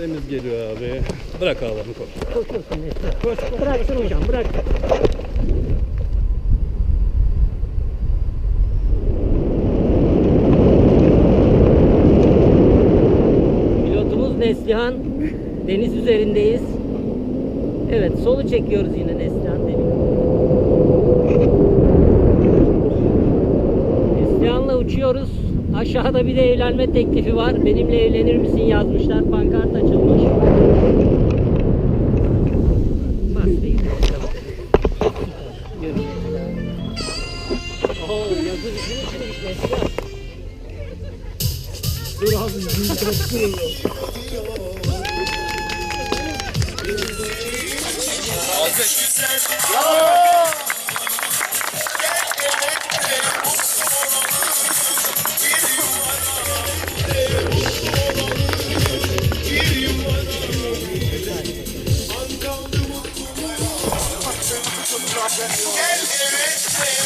Temiz geliyor abi. Bırak ağlarını koş. Koşuyorsun Neslihan. Koş, koş. Bıraksın hocam bırak. Pilotumuz Neslihan. Deniz üzerindeyiz. Evet solu çekiyoruz yine Neslihan demin. Neslihan'la uçuyoruz. Aşağıda bir de evlenme teklifi var. Benimle evlenir misin yazmışlar. Pankart açılmış. Bas değil. Yürü. Oo, yazı bizim içinmiş Neslihan. Dur abi, yüzünü Get it,